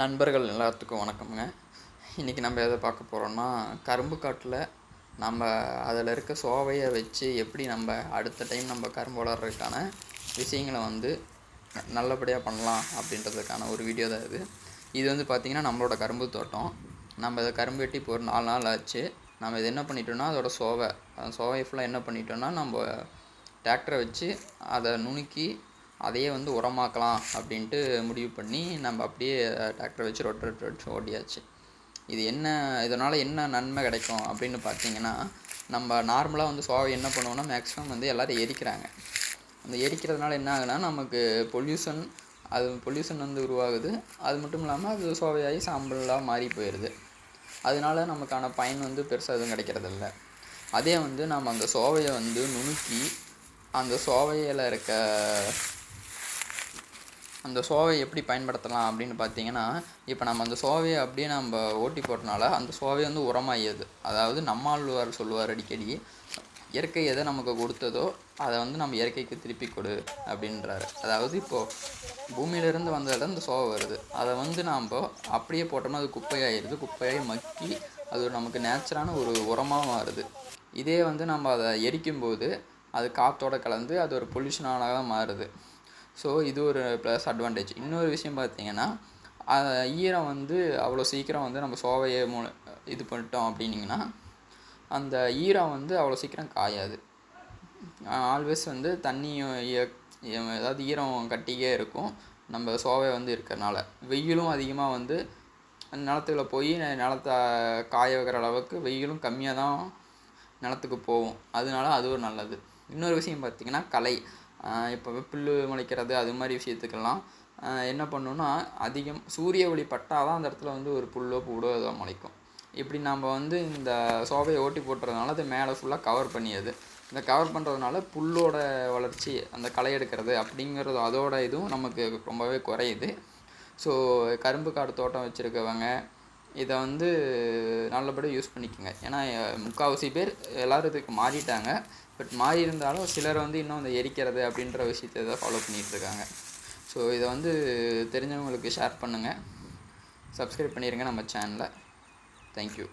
நண்பர்கள் எல்லாத்துக்கும் வணக்கம்ங்க. இன்றைக்கி நம்ம எதை பார்க்க போகிறோம்னா கரும்பு காட்டில் நம்ம அதில் இருக்க சோவையை வச்சு எப்படி நம்ம அடுத்த டைம் நம்ம கரும்பு வளர்கிறதுக்கான விஷயங்களை வந்து நல்லபடியாக பண்ணலாம் அப்படின்றதுக்கான ஒரு வீடியோ தான் இது. இது வந்து பார்த்திங்கன்னா நம்மளோட கரும்பு தோட்டம். நம்ம இதை கரும்பு வெட்டி இப்போ ஒரு நாலு நாள் ஆச்சு. நம்ம இது என்ன பண்ணிட்டோம்னா அதோட சோவை அந்த சோவை ஃபுல்லாக என்ன பண்ணிட்டோம்னா நம்ம டிராக்டரை வச்சு அதை நுணுக்கி அதையே வந்து உரமாக்கலாம் அப்படின்ட்டு முடிவு பண்ணி நம்ம அப்படியே டிராக்டரை வச்சு ரொட்ட ரொட்ட வச்சு ஓட்டியாச்சு. இது என்ன இதனால் என்ன நன்மை கிடைக்கும் அப்படின்னு பார்த்தீங்கன்னா நம்ம நார்மலாக வந்து சோவை என்ன பண்ணுவோம்னா மேக்ஸிமம் வந்து எல்லோரும் எரிக்கிறாங்க. அந்த எரிக்கிறதுனால என்ன ஆகுனா நமக்கு பொல்யூஷன் அது பொல்யூஷன் வந்து உருவாகுது. அது மட்டும் இல்லாமல் அது சோவையாகி சாம்பலாக மாறி போயிடுது அதனால நமக்கான பயன் வந்து பெருசாக எதுவும் கிடைக்கிறதில்ல. அதே வந்து நம்ம அந்த சோவையை வந்து நுணுக்கி அந்த சோவையில் இருக்க அந்த சோவையை எப்படி பயன்படுத்தலாம் அப்படின்னு பார்த்தீங்கன்னா இப்போ நம்ம அந்த சோவையை அப்படியே நம்ம ஓட்டி போட்டனால அந்த சோவை வந்து உரமாகியது அதாவது நம்மாழ்வார் சொல்லுவார் அடிக்கடி இயற்கை எதை நமக்கு கொடுத்ததோ அதை வந்து நம்ம இயற்கைக்கு திருப்பி கொடு அப்படின்றாரு. அதாவது இப்போது பூமியிலேருந்து வந்ததில் இந்த சோவை வருது. அதை வந்து நாம் அப்படியே போட்டோம்னா அது குப்பையாயிருது குப்பையாகி மக்கி அது நமக்கு நேச்சரான ஒரு உரமாக மாறுது. இதே வந்து நம்ம அதை எரிக்கும்போது அது காற்றோட கலந்து அது ஒரு பொல்யூஷனாக மாறுது. ஸோ இது ஒரு ப்ளஸ் அட்வான்டேஜ் இன்னொரு விஷயம் பார்த்தீங்கன்னா ஈரம் வந்து அவ்வளோ சீக்கிரம் வந்து நம்ம சோவையை மூ இது பண்ணிட்டோம் அப்படின்னிங்கன்னா அந்த ஈரம் வந்து அவ்வளோ சீக்கிரம் காயாது. ஆல்வேஸ் வந்து தண்ணியும் ஈ- ஏதாவது ஈரம் கட்டிக்கே இருக்கும். நம்ம சோவை வந்து இருக்கிறனால. வெயிலும் அதிகமாக வந்து நிலத்துல போய் நிலத்தை காய வைக்கிற அளவுக்கு வெயிலும் கம்மியாக தான் நிலத்துக்கு போகும். அதனால அது ஒரு நல்லது. இன்னொரு விஷயம் பார்த்திங்கன்னா கலை. இப்போ புல்லு முளைக்கிறது அது மாதிரி விஷயத்துக்கெல்லாம் என்ன பண்ணுன்னா அதிகம் சூரிய ஒளி பட்டால் தான் அந்த இடத்துல வந்து ஒரு புல்லோ பூடோ ஏதோ முளைக்கும். இப்படி நம்ம வந்து இந்த சோபையை ஓட்டி போட்டுறதுனால அது மேலே ஃபுல்லாக கவர் பண்ணியது. இந்த கவர் பண்ணுறதுனால புல்லோட வளர்ச்சி அந்த களை எடுக்கிறது அப்படிங்கிறது அதோட இதுவும் நமக்கு ரொம்பவே குறையுது. ஸோ கரும்பு காடு தோட்டம் வச்சுருக்கவங்க இதை வந்து நல்லபடியாக யூஸ் பண்ணிக்கோங்க. ஏன்னா முக்கால்வாசி பேர் எல்லோரும் இதுக்கு மாறிட்டாங்க. பட் மாறி இருந்தாலும் சிலர் வந்து இன்னும் அந்த எரிக்கிறது அப்படின்ற விஷயத்தை தான் ஃபாலோ பண்ணிகிட்டு இருக்காங்க ஸோ இதை வந்து தெரிஞ்சவங்களுக்கு ஷேர் பண்ணுங்கள் சப்ஸ்கிரைப் பண்ணிடுங்க நம்ம சேனலை தேங்க்யூ